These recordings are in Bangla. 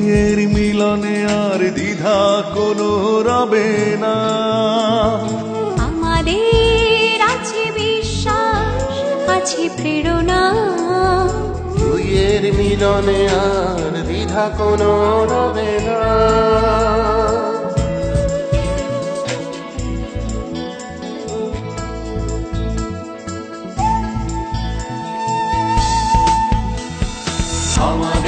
দুয়ের মিলনে আর দ্বিধা কোনো রবে না। আমাদের আছে বিশ্বাস আছে প্রেরণা। দুইয়ের মিলনে আর দ্বিধা কোনো রবে না। আমাদের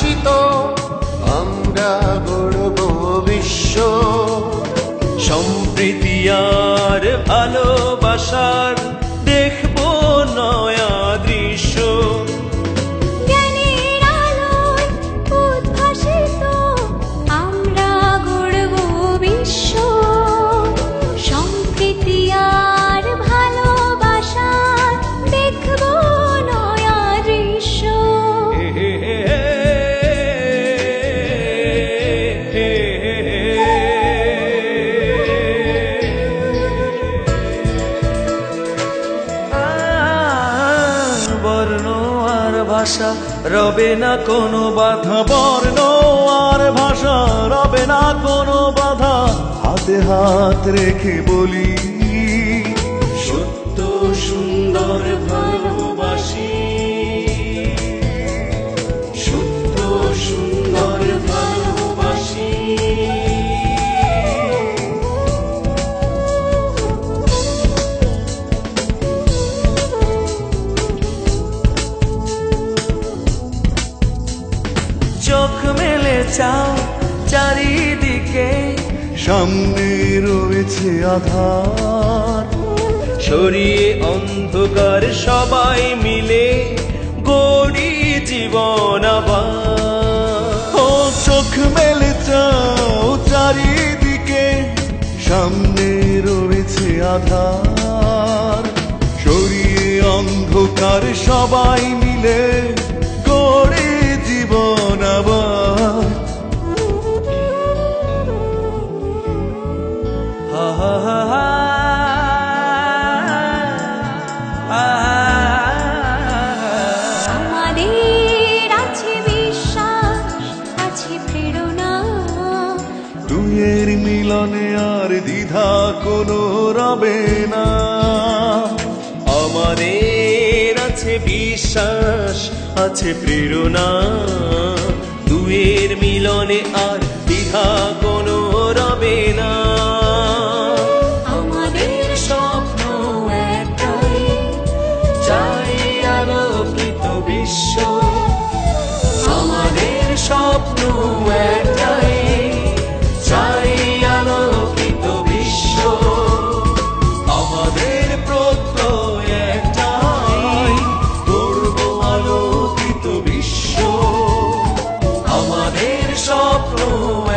উদ্ভাসিত আমরা গড়ব বিশ্ব। বর্ণ আর ভাষা, রবে না কোনো বাধা। বর্ণ আর ভাষা, রবে না কোনো বাধা। হাতে হাত রেখে বলি, সত্য সুন্দর ভালোবাসি চাও চারিদিকে। সামনে রয়েছে আধার। সরিয়ে অন্ধকার সবাই মিলে গড়ি জীবন ও চোখ মেলে চাও চারিদিকে। সামনে রয়েছে আধার। সরিয়ে অন্ধকার সবাই মিলে দুয়ের মিলনে আর দ্বিধা কোনো রবে না। আমাদের আছে বিশ্বাস, আছে প্রেরণা। দুয়ের মিলনে আর দ্বিধা কোনো রবে না। বিশ্ব। আমাদের স্বপ্ন sopro.